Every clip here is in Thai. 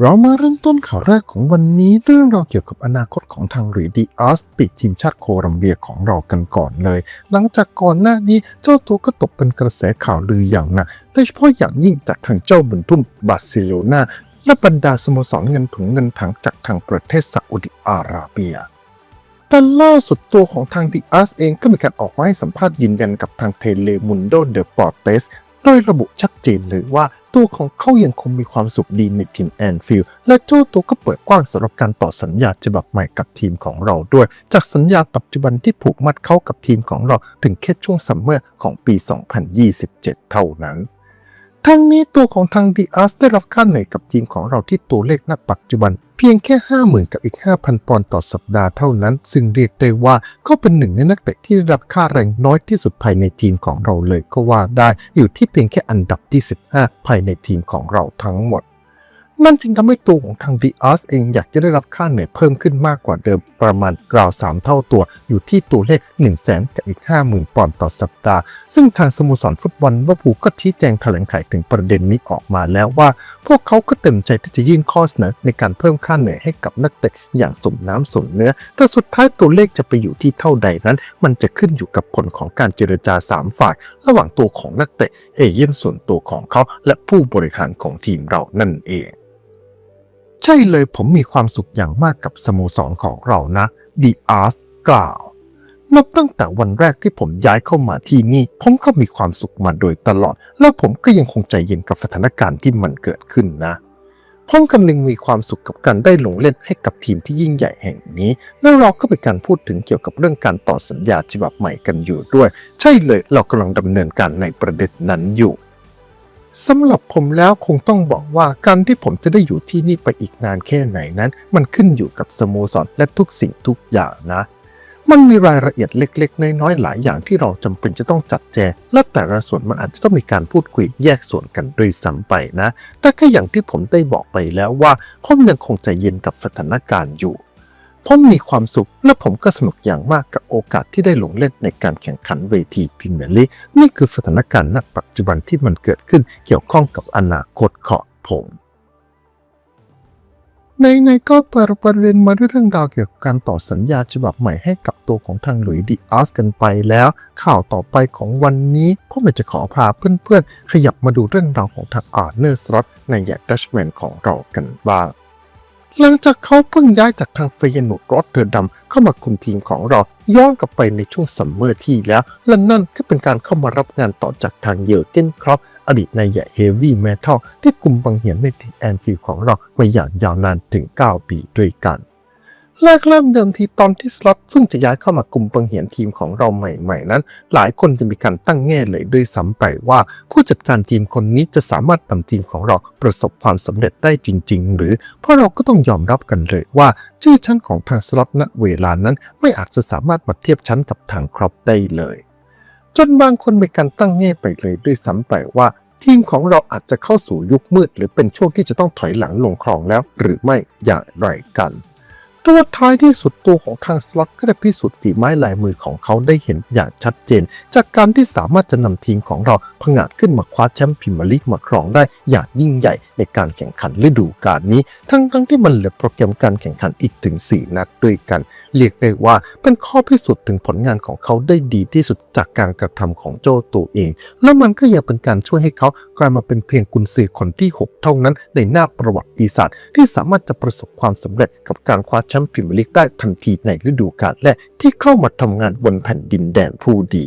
เรามาเริ่มต้นข่าวแรกของวันนี้เรื่องราวเกี่ยวกับอนาคตของทางหรีดีอาสปีกทีมชาติโคลัมเบียของเรากันก่อนเลย หลังจากก่อนหน้านี้เจ้าตัวก็ตกเป็นกระแสข่าวลืออย่างหนักโดยเฉพาะอย่างยิ่งจากทางเจ้าบุญทุ่มบาร์เซโลนาและบรรดาสโมสรเงินถุงเงินถังจากทางประเทศซาอุดิอาระเบียแต่ล่าสุดตัวของทางดิอาสเองก็มีการออกมาให้สัมภาษณ์ยืนยันกับทางเทเลมุนโดเดอะปอร์เตสโดยระบุชัดเจนเลยว่า ตัวของเขายังคงมีความสุขดีในทีมแอนฟิลด์และเจ้าตัวก็เปิดกว้างสำหรับการต่อสัญญาฉบับใหม่กับทีมของเราด้วย จากสัญญาปัจจุบันที่ผูกมัดเข้ากับทีมของเราถึงแค่ช่วงซัมเมอร์ของปี 2027 เท่านั้น ทั้งนี้ตัวของทางดีอาร์สได้รับค่าเหนื่อยกับทีมของเราที่ตัวเลขณปัจจุบัน เพียงแค่ 50,000 กับอีก 5,000 ปอนด์ต่อสัปดาห์เท่านั้น ซึ่งเรียกได้ว่าเขาเป็นหนึ่งในนักเตะที่ได้รับค่าแรงน้อยที่สุดภายในทีมของเราเลยก็ว่าได้อยู่ที่เพียงแค่อันดับที่ 15 ภายในทีมของเราทั้งหมด นั่นจึงทำให้ตัวของทางดีอาร์สเองอยากจะได้รับค่าเหนื่อยเพิ่มขึ้นมากกว่าเดิมประมาณราว 3 เท่าตัว อยู่ที่ตัวเลข 1 0 0 0 0แสนกับอีก 50,000ปอนด์ต่อสัปดาห์ ซึ่งทางสโมสรฟุตบอลลิเวอร์พูลก็ชี้แจงแถลงไขถึงประเด็นนี้ออกมาแล้วว่า พวกเขาก็เต็มใจที่จะยื่นข้อเสนอในการเพิ่มค่าเหนื่อยให้กับนักเตะอย่างสมน้ำสมเนื้อ แต่สุดท้ายตัวเลขจะไปอยู่ที่เท่าใดนั้น มันจะขึ้นอยู่กับผลของการเจรจา 3 ฝ่าย ระหว่างตัวของนักเตะเอเย่นส่วนตัวของเขาและผู้บริหารของทีมเรานั่นเอง ใช่เลยผมมีความสุขอย่างมากกับสโมสรของเรานะดีอาร์สกล่าว นับตั้งแต่วันแรกที่ผมย้ายเข้ามาที่นี่ ผมก็มีความสุขมาโดยตลอด แล้วผมก็ยังคงใจเย็นกับสถานการณ์ที่มันเกิดขึ้นนะผมกำลังมีความสุขกับการได้ลงเล่นให้กับทีมที่ยิ่งใหญ่แห่งนี้ แล้วเราก็เป็นการพูดถึงเกี่ยวกับเรื่องการต่อสัญญาฉบับใหม่กันอยู่ด้วย ใช่เลยเรากำลังดำเนินการในประเด็นนั้นอยู่ สำหรับผมแล้วคงต้องบอกว่าการที่ผมจะได้อยู่ที่นี่ไปอีกนานแค่ไหนนั้น มันขึ้นอยู่กับสโมสรและทุกสิ่งทุกอย่างนะ มันมีรายละเอียดเล็กๆ น้อยๆหลายอย่างที่เราจำเป็นจะต้องจัดแจงและแต่ละส่วนมันอาจจะต้องมีการพูดคุยแยกส่วนกันโดยซ้ำไปนะ แต่ก็อย่างที่ผมได้บอกไปแล้วว่าผมยังคงใจเย็นกับสถานการณ์อยู่ ผมมีความสุขและผมก็สนุกอย่างมากกับโอกาสที่ได้ลงเล่นในการแข่งขันเวทีพรีเมียร์ลีกนี่คือสถานการณ์ณปัจจุบันที่มันเกิดขึ้นเกี่ยวข้องกับอนาคตของผมในๆก็เปิดประเด็นมาด้วยเรื่องราวเกี่ยวกับการต่อสัญญาฉบับใหม่ให้กับตัวของทางหลุยดีอาร์สกันไปแล้ว ข่าวต่อไปของวันนี้ผมอยาจะขอพาเพื่อนๆ ขยับมาดูเรื่องราวของทางอาร์เนอร์สล็อตในแยกดัชแมนของเรากันบ้าง หลังจากเขาเพิ่งย้ายจากทางเฟยนุดรอตเตอร์ดัมเข้ามาคุมทีมของเราย้อนกลับไปในช่วงซัมเมอร์ที่แล้ว และนั่นก็เป็นการเข้ามารับงานต่อจากทางเยอร์เกนครอปอดีตนายใหญ่เฮฟวี่เมทัลที่กลุ่มบังเหียนในทีมแอนฟิลด์ของเรามาอย่างยาวนานถึง 9 ปีด้วยกัน แรกเริ่มเดิมทีตอนที่สล็อตเพิ่งจะย้ายเข้ามากลุ่มบังเหียนทีมของเราใหม่ๆนั้น หลายคนจะมีการตั้งแง่เลยด้วยซ้ำไปว่า ผู้จัดการทีมคนนี้จะสามารถนำทีมของเราประสบความสำเร็จได้จริง ๆ หรือเพราะเราก็ต้องยอมรับกันเลยว่า ชื่อชั้นของทางสล็อตณเวลานั้นไม่อาจจะสามารถมาเทียบชั้นกับทางครอปได้เลย จนบางคนมีการตั้งแง่ไปเลยด้วยซ้ำไปว่าทีมของเราอาจจะเข้าสู่ยุคมืด หรือเป็นช่วงที่จะต้องถอยหลังลงคลองแล้ว หรือไม่อย่างไรกัน แตัวาท้ายที่สุดตัวของทางสล็อตก็ได้พิสูจน์ฝีไม้ลายมือของเขาได้เห็นอย่างชัดเจน จากการที่สามารถจะนำทีมของเราผงาดขึ้นมาคว้าแชมป์พรีเมียร์ลีกมาครองได้อย่างยิ่งใหญ่ในการแข่งขันฤดูกาลนี้ ทั้งทั้งๆที่มันเหลือโปรแกรมการแข่งขันอีกถึง 4 นัดด้วยกัน เรียกได้ว่าเป็นข้อพิสูจน์ถึงผลงานของเขาได้ดีที่สุดจากการกระทำของโจตัวเอง และมันก็ยังเป็นการช่วยให้เขากลายมาเป็นเพียงกุนซือคนที่ 6 เท่านั้นในหน้าประวัติศาสตร์ที่สามารถจะประสบความสำเร็จกับการคว้าแชมป์พรีเมียร์ลีกได้ทันทีในฤดูกาลแรกที่เข้ามาทำงานบนแผ่นดินแดนผู้ดี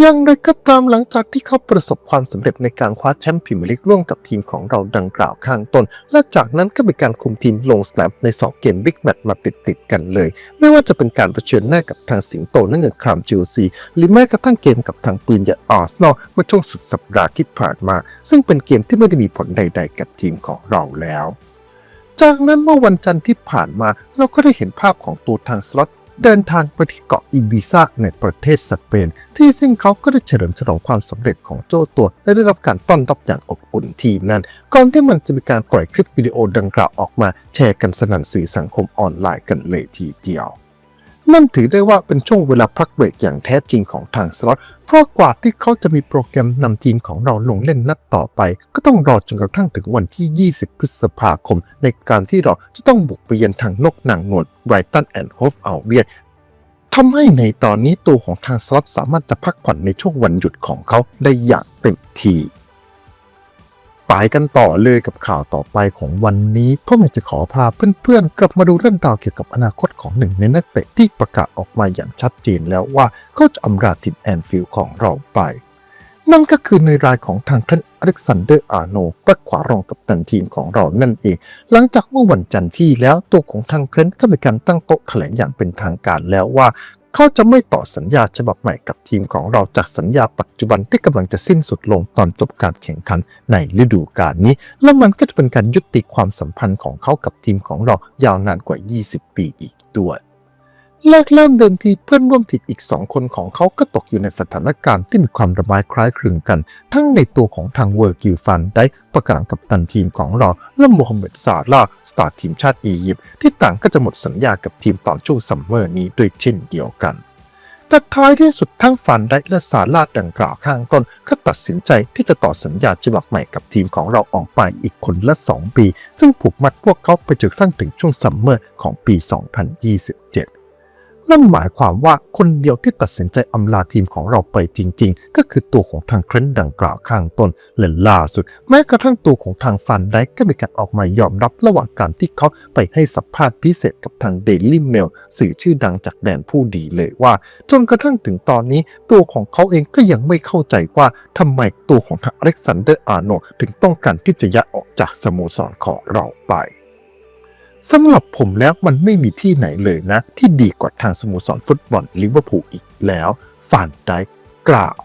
อย่างไรก็ตามหลังจากที่เขาประสบความสำเร็จในการคว้าแชมป์พรีเมียร์ลีกร่วมกับทีมของเราดังกล่าวข้างต้น และจากนั้นก็เป็นการคุมทีมลงสนามใน 2 เกมบิ๊กแมตช์มาติดๆกันเลย ไม่ว่าจะเป็นการเผชิญหน้ากับทางสิงโตนั่นเองครามจิลซี หรือแม้กระทั่งเกมกับทางปืนใหญ่อาร์เซนอลเมื่อช่วงสุดสัปดาห์ที่ผ่านมา ซึ่งเป็นเกมที่ไม่ได้มีผลใด ๆ กับทีมของเราแล้ว จากนั้นเมื่อวันจันทร์ที่ผ่านมาเราก็ได้เห็นภาพของตัวทางสล็อตเดินทางไปที่เกาะอิบิซาในประเทศสเปน ที่ซึ่งเขาก็ได้เฉลิมฉลองความสำเร็จของโจ้ตัว และได้รับการต้อนรับอย่างอบอุ่นทีนั้น ก่อนที่มันจะมีการปล่อยคลิปวิดีโอดังกล่าวออกมาแชร์กันสนั่นสื่อสังคมออนไลน์กันเลยทีเดียว นั่นถือได้ว่าเป็นช่วงเวลาพักเบรกอย่างแท้จริงของทางสล็อต เพราะกว่าที่เขาจะมีโปรแกรมนำทีมของเราลงเล่นนัดต่อไป ก็ต้องรอจนกระทั่งถึงวันที่ 20 พฤษภาคม ในการที่เราจะต้องบุกไปเยือนทางนกนางนวลไรตันแอนด์โฮฟเอัลเบียนทำให้ในตอนนี้ตัวของทางสล็อตสามารถจะพักผ่อนในช่วงวันหยุดของเขาได้อย่างเต็มที่ ไปกันต่อเลยกับข่าวต่อไปของวันนี้พ่อแม่จะขอพาเพื่อนๆ กลับมาดูเรื่องราวเกี่ยวกับอนาคตของหนึ่งในนักเตะที่ประกาศออกมาอย่างชัดเจนแล้วว่าเขาจะอำลาทินแอนฟิลด์ของเราไป นั่นก็คือในรายของทางท่านอเล็กซานเดอร์อาโนแบ็คขวารองกับตันทีมของเรานั่นเอง หลังจากเมื่อวันจันทร์ที่แล้วตัวของทางเครนต์ก็มีการตั้งโต๊ะแถลงอย่างเป็นทางการแล้วว่า เขาจะไม่ต่อสัญญาฉบับใหม่กับทีมของเราจากสัญญาปัจจุบันที่กำลังจะสิ้นสุดลงตอนจบการแข่งขันในฤดูกาลนี้ และมันก็จะเป็นการยุติความสัมพันธ์ของเขากับทีมของเรายาวนานกว่า 20 ปีอีกด้วย แรกเริ่มเดิมทีเพื่อนร่วมทีมอีก2คนของเขาก็ตกอยู่ในสถานการณ์ที่มีความระบายคล้ายคลึงกัน ทั้งในตัวของทางเวอร์กิลฟันได้ประกาศกับตันทีมของเรา และโมฮัมเหม็ดซาลาสตาร์ทีมชาติอียิปต์ที่ต่างก็จะหมดสัญญากับทีมตอนช่วงซัมเมอร์นี้ด้วยเช่นเดียวกันแต่ท้ายที่สุดทั้งฟันได้และซาลาดดังกล่าวข้างต้นก็ตัดสินใจที่จะต่อสัญญาฉบับใหม่กับทีมของเราออกไปอีกคนละ 2 ปี ซึ่งผูกมัดพวกเขาไปจนกระทั่งถึงช่วงซัมเมอร์ของปี 2027 นั่นหมายความว่าคนเดียวที่ตัดสินใจอำลาทีมของเราไปจริง ๆ ก็คือตัวของทางเทรนด์ดังกล่าวข้างต้นและล่าสุด แม้กระทั่งตัวของทางฟันได้ก็มีการออกมายอมรับระหว่างการที่เขาไปให้สัมภาษณ์พิเศษกับทาง Daily Mail สื่อชื่อดังจากแดนผู้ดีเลยว่า จนกระทั่งถึงตอนนี้ ตัวของเขาเองก็ยังไม่เข้าใจว่าทำไมตัวของทางอเล็กซานเดอร์อาร์โนถึงต้องการที่จะย้ายออกจากสโมสรของเราไป สำหรับผมแล้วมันไม่มีที่ไหนเลยนะ ที่ดีกว่าทางสโมสรฟุตบอลลิเวอร์พูลอีกแล้วฟานไดค์กล่าว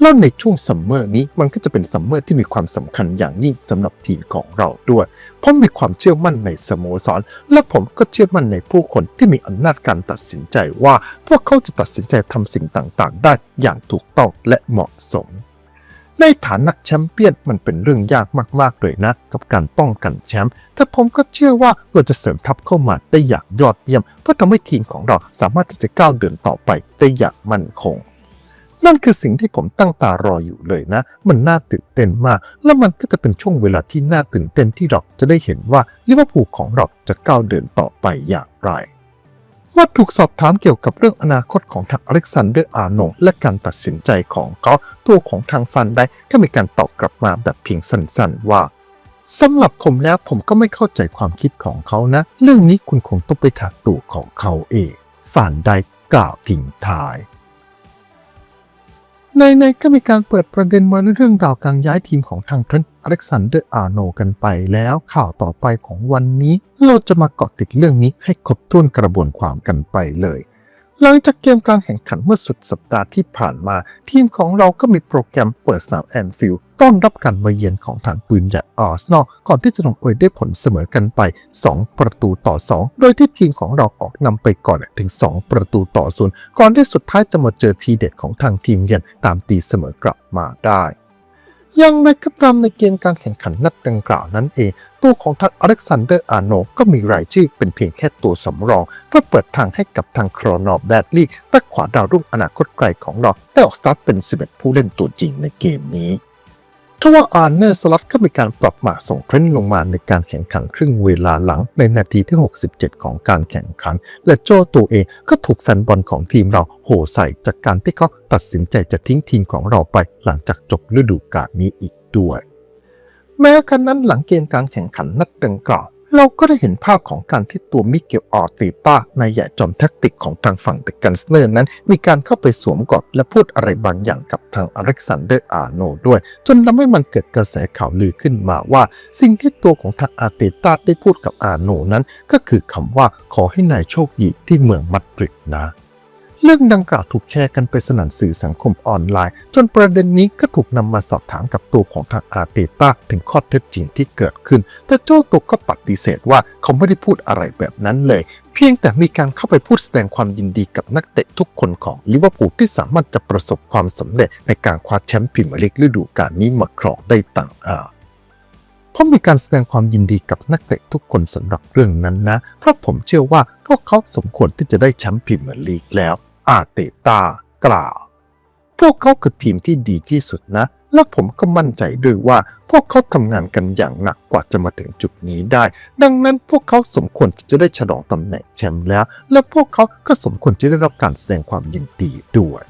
แล้วในช่วงซัมเมอร์นี้มันก็จะเป็นซัมเมอร์ที่มีความสำคัญอย่างยิ่งสำหรับทีมของเราด้วย เพราะมีความเชื่อมั่นในสโมสร และผมก็เชื่อมั่นในผู้คนที่มีอำนาจการตัดสินใจว่า พวกเขาจะตัดสินใจทำสิ่งต่างๆ ได้อย่างถูกต้องและเหมาะสม ในฐานะแชมเปี้ยนมันเป็นเรื่องยากมากๆเลยนะ กับการป้องกันแชมป์แต่ผมก็เชื่อว่าเราจะเสริมทัพเข้ามาได้อย่างยอดเยี่ยม เพื่อทำให้ทีมของเราสามารถที่จะก้าวเดินต่อไปได้อย่างมั่นคงนั่นคือสิ่งที่ผมตั้งตารออยู่เลยนะ มันน่าตื่นเต้นมาก และมันก็จะเป็นช่วงเวลาที่น่าตื่นเต้นที่เราจะได้เห็นว่าลิเวอร์พูลของเราจะก้าวเดินต่อไปอย่างไร ว่าถูกสอบถามเกี่ยวกับเรื่องอนาคตของทางอเล็กซานเดอร์อาร์โนและการตัดสินใจของเขาตัวของทางฟันได้ก็มีการตอบกลับมาแบบเพียงสั้นๆว่าสำหรับผมแล้วผมก็ไม่เข้าใจความคิดของเขานะ เรื่องนี้คุณคงต้องไปถามตัวของเขาเองฟานได้กล่าวทิ้งท้าย ในในก็มีการเปิดประเด็นมาในเรื่องราวการย้ายทีมของทางเทรนต์อเล็กซานเดอร์อาร์โนกันไปแล้วข่าวต่อไปของวันนี้ เราจะมาเกาะติดเรื่องนี้ให้ครบถ้วนกระบวนความกันไปเลย หลังจากเกมการแข่งขันเมื่อสุดสัปดาห์ที่ผ่านมา ทีมของเราก็มีโปรแกรมเปิดสนามแอนฟิลด์ต้อนรับการมาเยือนของทางปืนใหญ่อาร์เซนอลก่อนที่จะลงเอยได้ผลเสมอกันไป 2 ประตูต่อ 2 โดยที่ทีมของเราออกนำไปก่อนถึง 2 ประตูต่อศูนย์ก่อนที่สุดท้ายจะมาเจอทีเด็ดของทางทีมเยือนตามตีเสมอกลับมาได้ ยังไงก็ตามในเกมการแข่งขันนัดดังกล่าวนั้นเอง ตัวของทางอเล็กซานเดอร์อาโนก็มีรายชื่อเป็นเพียงแค่ตัวสำรอง เพื่อเปิดทางให้กับทางครอนอแบดลี่แบ็คขวาดาวรุ่งอนาคตไกลของเราได้ออกสตาร์ทเป็น 11 ผู้เล่นตัวจริงในเกมนี้ ทว่าอาร์เนอร์สล็อตก็มีการปรับหมาส่งเทรนด์ลงมาในการแข่งขันครึ่งเวลาหลังในนาทีที่ 67 ของการแข่งขัน และโจตัวเองก็ถูกแฟนบอลของทีมเราโห่ใส่จากการที่เขาตัดสินใจจะทิ้งทีมของเราไปหลังจากจบฤดูกาลนี้อีกด้วย แม้กระนั้นหลังเกมการแข่งขันนัดดังกล่าว เราก็ได้เห็นภาพของการที่ตัวมิเกลออร์ติต้านายใหญ่จอมแท็กติกของทางฝั่งเดอะกันสเนอร์นั้น มีการเข้าไปสวมกอดและพูดอะไรบางอย่างกับทางอเล็กซานเดอร์อาโนด้วย จนทำให้มันเกิดกระแสข่าวลือขึ้นมาว่า สิ่งที่ตัวของทางอาร์เตต้าได้พูดกับอาโนนั้น ก็คือคำว่าขอให้นายโชคดีที่เมืองมาดริดนะ เรื่องดังกล่าวถูกแชร์กันไปสนั่นสื่อสังคมออนไลน์ จนประเด็นนี้ก็ถูกนำมาสอบถามกับตัวของทางอาร์เตต้าถึงข้อเท็จจริงที่เกิดขึ้น แต่โจ้ตัวก็ปฏิเสธว่าเขาไม่ได้พูดอะไรแบบนั้นเลย เพียงแต่มีการเข้าไปพูดแสดงความยินดีกับนักเตะทุกคนของลิเวอร์พูลที่สามารถจะประสบความสำเร็จในการคว้าแชมป์พรีเมียร์ลีกฤดูกาลนี้มาครองได้ต่างหากผมมีการแสดงความยินดีกับนักเตะทุกคนสำหรับเรื่องนั้นนะ เพราะผมเชื่อว่าพวกเขาสมควรที่จะได้แชมป์พรีเมียร์ลีกแล้ว อาเตตากล่าว พวกเขาคือทีมที่ดีที่สุดนะ และผมก็มั่นใจด้วยว่าพวกเขาทำงานกันอย่างหนักกว่าจะมาถึงจุดนี้ได้ ดังนั้นพวกเขาสมควรจะได้ฉลองตำแหน่งแชมป์แล้ว และพวกเขาก็สมควรจะได้รับการแสดงความยินดีด้วย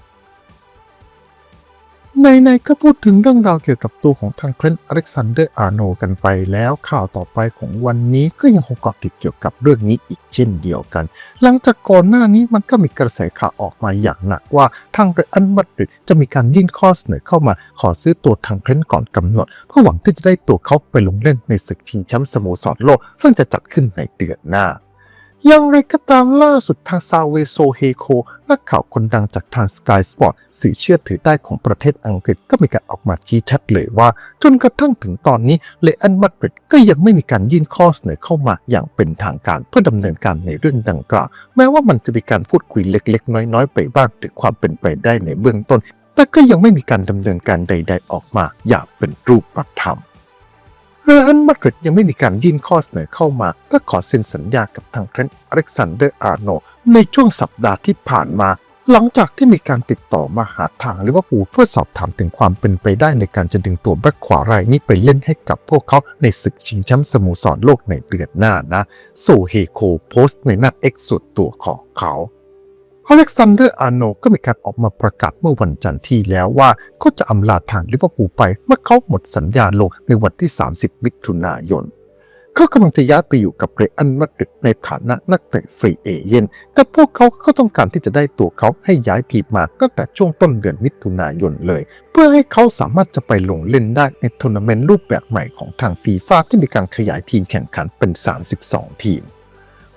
ในๆก็พูดถึงเรื่องราวเกี่ยวกับตัวของทางเทรนต์อเล็กซานเดอร์อาร์โนกันไปแล้วข่าวต่อไปของวันนี้ก็ยังคงเกาะติดเกี่ยวกับเรื่องนี้อีกเช่นเดียวกัน หลังจากก่อนหน้านี้มันก็มีกระแสข่าวออกมาอย่างหนักว่าทางเรอัลมาดริดจะมีการยื่นข้อเสนอเข้ามาขอซื้อตัวทางเทรนต์ก่อนกำหนด เพื่อหวังที่จะได้ตัวเขาไปลงเล่นในศึกชิงแชมป์สโมสรโลกซึ่งจะจัดขึ้นในเดือนหน้า อย่างไรก็ตามล่าสุดทางซาเวโซเฮโคนักข่าวคนดังจากทาง Sky Sport สื่อเชื่อถือได้ของประเทศอังกฤษก็มีการออกมาชี้ชัดเลยว่า จนกระทั่งถึงตอนนี้เลอันมาดริดก็ยังไม่มีการยื่นข้อเสนอเข้ามาอย่างเป็นทางการเพื่อดำเนินการในเรื่องดังกล่าว แม้ว่ามันจะมีการพูดคุยเล็ก ๆ น้อย ๆ ไปบ้างถึงความเป็นไปได้ในเบื้องต้น แต่ก็ยังไม่มีการดำเนินการใด ๆ ออกมาอย่างเป็นรูปธรรม เรอัลมาดริดยังไม่มีการยื่นข้อเสนอเข้ามาเพื่อขอเซ็นสัญญากับทางเทรนต์อเล็กซานเดอร์อาร์โนในช่วงสัปดาห์ที่ผ่านมา หลังจากที่มีการติดต่อมาหาทางลิเวอร์พูลเพื่อสอบถามถึงความเป็นไปได้ในการจะดึงตัวแบ็คขวารายนี้ไปเล่นให้กับพวกเขาในศึกชิงแชมป์สโมสรโลกในเดือนหน้านะโซเฮโคโพสต์ในหน้า X ส่วนตัวของเขา อเล็กซานเดอร์อาร์โนก็มีการออกมาประกาศเมื่อวันจันทร์ที่แล้วว่าเขาจะอำลาทางลิเวอร์พูลไปเมื่อเขาหมดสัญญาลงในวันที่ 30 มิถุนายนเขากำลังจะย้ายไปอยู่กับเรอัลมาดริดในฐานะนักเตะฟรีเอเย่นแต่พวกเขาก็ต้องการที่จะได้ตัวเขาให้ย้ายทีมมาตั้งแต่ช่วงต้นเดือนมิถุนายนเลย เพื่อให้เขาสามารถจะไปลงเล่นได้ในทัวร์นาเมนต์รูปแบบใหม่ของทางฟีฟ่าที่มีการขยายทีมแข่งขันเป็น 32 ทีม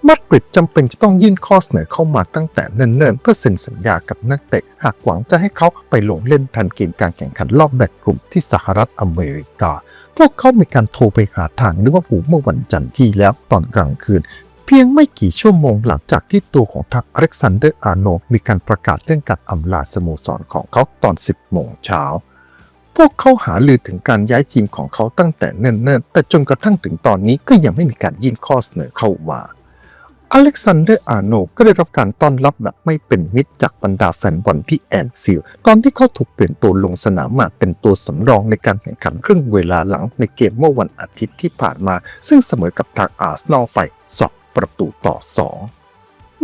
มาดริดจำเป็นจะต้องยื่นข้อเสนอเข้ามาตั้งแต่เนิ่นๆ เพื่อเซ็นสัญญากับนักเตะ หากหวังจะให้เขาไปลงเล่นทันเกมการแข่งขันรอบแบ่งกลุ่มที่สหรัฐอเมริกา พวกเขามีการโทรไปหาทางลิเวอร์พูลเมื่อวันจันทร์ที่แล้วตอนกลางคืนเพียงไม่กี่ชั่วโมงหลังจากที่ตัวของทางอเล็กซานเดอร์อาโนมีการประกาศเรื่องการอำลาสโมสรของเขาตอน 10 โมงเช้า พวกเขาหาลือถึงการย้ายทีมของเขาตั้งแต่เนิ่นๆ แต่จนกระทั่งถึงตอนนี้ก็ยังไม่มีการยื่นข้อเสนอเข้ามา อเล็กซานเดอร์อาร์โนก็ได้รับการต้อนรับแบบไม่เป็นมิตรจากบรรดาแฟนบอลที่แอนฟิลด์ตอนที่เขาถูกเปลี่ยนตัวลงสนามมาเป็นตัวสำรองในการแข่งขันครึ่งเวลาหลังในเกมเมื่อวันอาทิตย์ที่ผ่านมา ซึ่งเสมอกับทางอาร์เซนอลไป2ประตูต่อ 2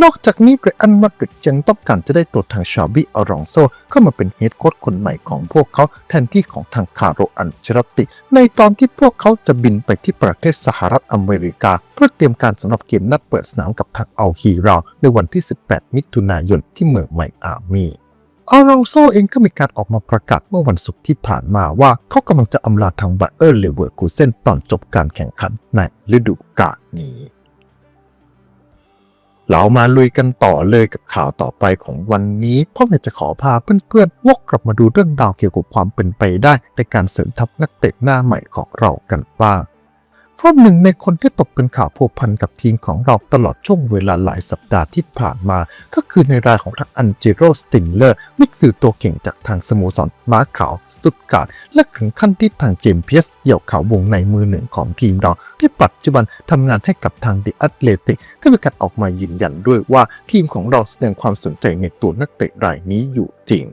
นอกจากนี้เรอัลมาดริดยังต้องการจะได้ตัวทางชาบิอารองโซเข้ามาเป็นเฮดโค้ชคนใหม่ของพวกเขาแทนที่ของทางคาร์โรอันเชรติ ในตอนที่พวกเขาจะบินไปที่ประเทศสหรัฐอเมริกา เพื่อเตรียมการสำหรับเกมนัดเปิดสนามกับทางอัลฮีราในวันที่ 18 มิถุนายนที่เมืองไมอามีอารองโซเองก็มีการออกมาประกาศเมื่อวันศุกร์ที่ผ่านมาว่าเขากำลังจะอำลาทางบัตเออร์เลเวอร์คูเซนตอนจบการแข่งขันในฤดูกาลนี้ เรามาลุยกันต่อเลยกับข่าวต่อไปของวันนี้เพราะอยากจะขอพาเพื่อนๆวกกลับมาดูเรื่องราวเกี่ยวกับความเป็นไปได้ในการเสริมทัพนักเตะหน้าใหม่ของเรากันบ้าง เพราะหนึ่งในคนที่ตกเป็นข่าวพัวพันกับทีมของเราตลอดช่วงเวลาหลายสัปดาห์ที่ผ่านมา ก็คือในรายของทางอันเจโรสติงเลอร์มิดฟิลด์ตัวเก่งจากทางสโมสรม้าขาวสตุตการ์ดและถึงขั้นที่ทางเจมเพียสเหยี่ยวขาววงในมือหนึ่งของทีมเราที่ปัจจุบันทำงานให้กับทางดิอัตเลติกก็มีการออกมายืนยันด้วยว่าทีมของเราแสดงความสนใจในตัวนักเตะรายนี้อยู่จริง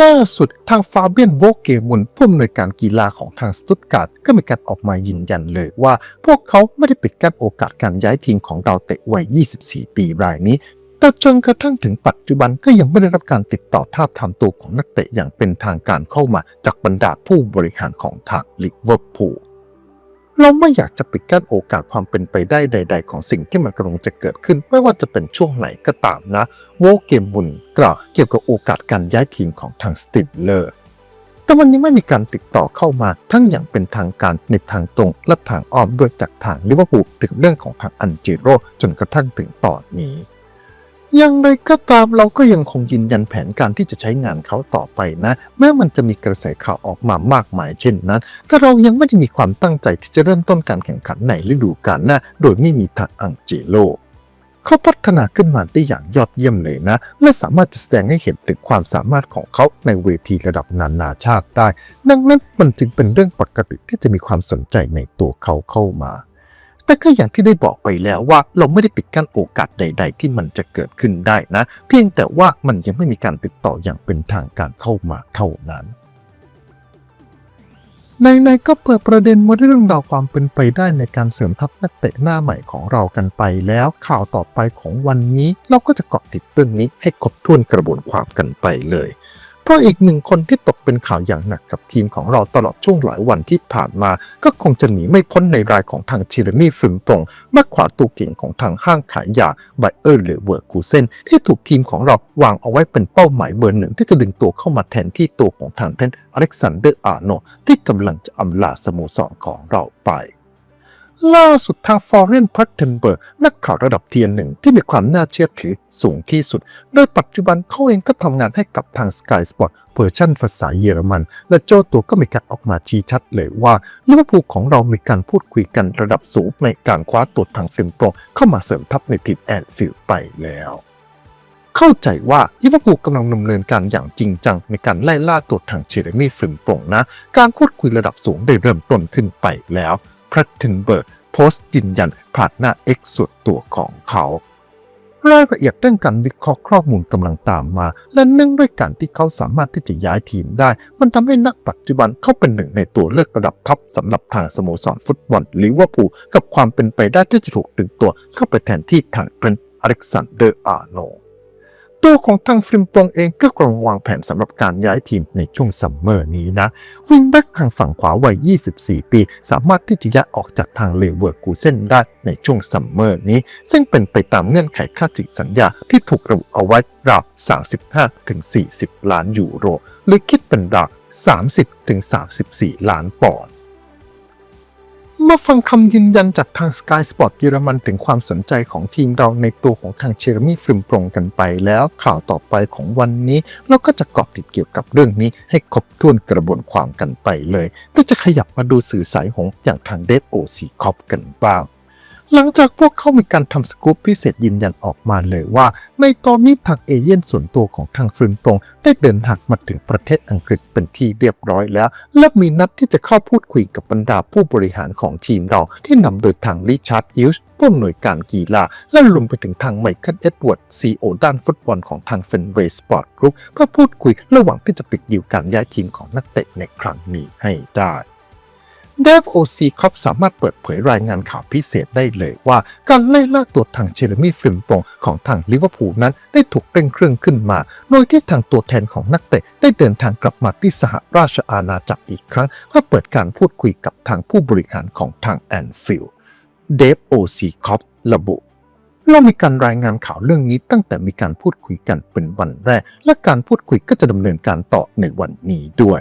ล่าสุดทางฟาเบียนโวเกมุนผู้อำนวยการกีฬาของทางสตุตการ์ดก็มีการออกมายืนยันเลยว่า พวกเขาไม่ได้ปิดกั้นโอกาสการย้ายทีมของดาวเตะวัย 24 ปีรายนี้ แต่จนกระทั่งถึงปัจจุบันก็ยังไม่ได้รับการติดต่อท่าบทามตัวของนักเตะอย่างเป็นทางการเข้ามาจากบรรดาผู้บริหารของทางลิเวอร์พูล เราไม่อยากจะปิดกั้นโอกาสความเป็นไปได้ใด ๆ ของสิ่งที่มันกำลังจะเกิดขึ้น ไม่ว่าจะเป็นช่วงไหนก็ตามนะ โวเกมบุนกล่าวเกี่ยวกับโอกาสการย้ายทีมของทางสติลเลอร์แต่วันนี้ไม่มีการติดต่อเข้ามาทั้งอย่างเป็นทางการในทางตรงและทางอ้อมด้วยจากทางลิเวอร์พูลถึงเรื่องของทางอันเจโรจนกระทั่งถึงตอนนี้ อย่างไรก็ตามเราก็ยังคงยืนยันแผนการที่จะใช้งานเขาต่อไปนะ แม้มันจะมีกระแสข่าวออกมามากมายเช่นนั้น แต่เรายังไม่ได้มีความตั้งใจที่จะเริ่มต้นการแข่งขันในฤดูกาลหน้าโดยไม่มีทางอังเจโลเขาพัฒนาขึ้นมาได้อย่างยอดเยี่ยมเลยนะ และสามารถจะแสดงให้เห็นถึงความสามารถของเขาในเวทีระดับนานาชาติได้ ดังนั้นมันจึงเป็นเรื่องปกติที่จะมีความสนใจในตัวเขาเข้ามา แต่ก็อย่างที่ได้บอกไปแล้วว่าเราไม่ได้ปิดกั้นโอกาสใด ๆ ที่มันจะเกิดขึ้นได้นะ เพียงแต่ว่ามันยังไม่มีการติดต่ออย่างเป็นทางการเข้ามาเท่านั้นในๆก็เปิดประเด็นมาเรื่องราวความเป็นไปได้ในการเสริมทัพนักเตะหน้าใหม่ของเรากันไปแล้วข่าวต่อไปของวันนี้ เราก็จะเกาะติดเรื่องนี้ให้ครบถ้วนกระบวนความกันไปเลย ราะอีกหนึ่งคนที่ตกเป็นข่าวอย่างหนักกับทีมของเราตลอดช่วงหลายวันที่ผ่านมา ก็คงจะหนีไม่พ้นในรายของทางเชเรมี่ฟิมปงมักขวาตัวเก่งของทางห้างขายยาไบเออร์หรือเวอร์กูเซนที่ถูกทีมของเราวางเอาไว้เป็นเป้าหมายเบอร์หนึ่งที่จะดึงตัวเข้ามาแทนที่ตัวของทางเทนอเล็กซานเดอร์อาร์โนที่กำลังจะอำลาสโมสรของเราไป ล่าสุดทางฟอร์เรนพัตเทนเบิร์กนักข่าวระดับเทียนหนึ่งที่มีความน่าเชื่อถือสูงที่สุด โดยปัจจุบันเขาเองก็ทำงานให้กับทาง Sky Sport เวอร์ชันภาษาเยอรมัน และโจ้ตัวก็มีการออกมาชี้ชัดเลยว่าลิเวอร์พูลของเรามีการพูดคุยกันระดับสูงในการคว้าตัวทางฟิล์มโปรเข้ามาเสริมทัพในทีมแอนฟิลไปแล้วเข้าใจว่าลิเวอร์พูลกำลังดำเนินการอย่างจริงจังในการไล่ล่าตัวทางเชเรมี่ฟริมโปรงนะ การพูดคุยระดับสูงได้เริ่มต้นขึ้นไปแล้ว พรัตเทนเบิร์กโพสต์ยืนยันผ่านหน้า X ส่วนตัวของเขารายละเอียดเรื่องการวิเคราะห์ข้อมูลกำลังตามมา และเนื่องด้วยการที่เขาสามารถที่จะย้ายทีมได้ มันทำให้นักปัจจุบันเขาเป็นหนึ่งในตัวเลือกระดับท็อปสำหรับทางสโมสรฟุตบอลลิเวอร์พูลกับความเป็นไปได้ที่จะถูกดึงตัวเข้าไปแทนที่ทางเกรนอเล็กซานเดอร์อาร์โน ตัวของทางฟริมปองเองก็กำลังวางแผนสำหรับการย้ายทีมในช่วงซัมเมอร์นี้นะ วิงแบ็กทางฝั่งขวาวัย 24 ปี สามารถที่จะย้ายออกจากทางเลเวอร์กูเซนได้ในช่วงซัมเมอร์นี้ ซึ่งเป็นไปตามเงื่อนไขค่าจิสัญญาที่ถูกระบุเอาไว้ราว 35-40 ล้านยูโร หรือคิดเป็นราว30-34 ล้านปอนด์ มาฟังคำยืนยันจากทาง Sky Sport เยอรมันถึงความสนใจของทีมเราในตัวของทางเชอร์มี่ฟริมปรงกันไปแล้วข่าวต่อไปของวันนี้ เราก็จะเกาะติดเกี่ยวกับเรื่องนี้ให้ครบถ้วนกระบวนความกันไปเลยก็จะขยับมาดูสื่อสายหงอย่างทางเดฟโอซีคอปกันบ้าง หลังจากพวกเขามีการทำสกู๊ปพิเศษยืนยันออกมาเลยว่า ในตอนนี้ทางเอเย่นส่วนตัวของทางฟริมปรงได้เดินทางมาถึงประเทศอังกฤษเป็นที่เรียบร้อยแล้ว และมีนัดที่จะเข้าพูดคุยกับบรรดาผู้บริหารของทีมเรา ที่นำโดยทางริชาร์ดฮิลส์ผู้อำนวยการกีฬาและรวมไปถึงทางไมเคิลเอ็ดเวิร์ดซีโอด้านฟุตบอลของทางเฟนเวย์สปอร์ตกรุ๊ปเพื่อพูดคุยระหว่างที่จะปิดดีลการย้ายทีมของนักเตะในครั้งนี้ให้ได้ เดฟโอซีคอปสามารถเปิดเผยรายงานข่าวพิเศษได้เลยว่า การไล่ล่าตัวทางเชเรมี่ฟริมปงของทางลิเวอร์พูลนั้นได้ถูกเร่งเครื่องขึ้นมา โดยที่ทางตัวแทนของนักเตะได้เดินทางกลับมาที่สหราชอาณาจักรอีกครั้งเพื่อเปิดการพูดคุยกับทางผู้บริหารของทางแอนฟิลด์เดฟโอซีคอประบุเรามีการรายงานข่าวเรื่องนี้ตั้งแต่มีการพูดคุยกันเป็นวันแรก และการพูดคุยก็จะดำเนินการต่อในวันนี้ด้วย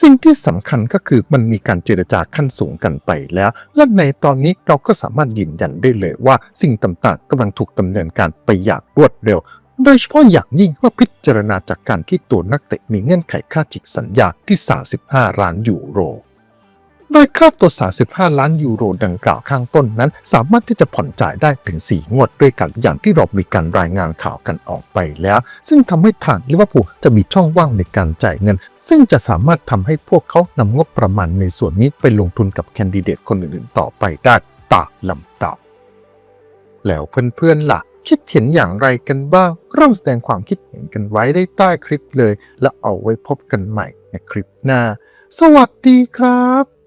สิ่งที่สำคัญก็คือมันมีการเจรจาขั้นสูงกันไปแล้ว และในตอนนี้เราก็สามารถยืนยันได้เลยว่าสิ่งต่างๆกำลังถูกดำเนินการไปอย่างรวดเร็ว โดยเฉพาะอย่างยิ่งว่าพิจารณาจากการที่ตัวนักเตะมีเงื่อนไขค่าจิกสัญญาที่ 35ล้านยูโร โดยค่าตัว 35 ล้านยูโรดังกล่าวข้างต้นนั้น สามารถที่จะผ่อนจ่ายได้ถึง 4 งวดด้วยกันอย่างที่เรามีการรายงานข่าวกันออกไปแล้ว ซึ่งทำให้ทางลิเวอร์พูลจะมีช่องว่างในการจ่ายเงิน ซึ่งจะสามารถทำให้พวกเขานำงบประมาณในส่วนนี้ไปลงทุนกับแคนดิเดตคนอื่นๆ ต่อไปได้ตาลำดับแล้วเพื่อนๆล่ะคิดเห็นอย่างไรกันบ้างร่วมแสดงความคิดเห็นกันไว้ได้ใต้คลิปเลย แล้วเอาไว้พบกันใหม่ในคลิปหน้า สวัสดีครับ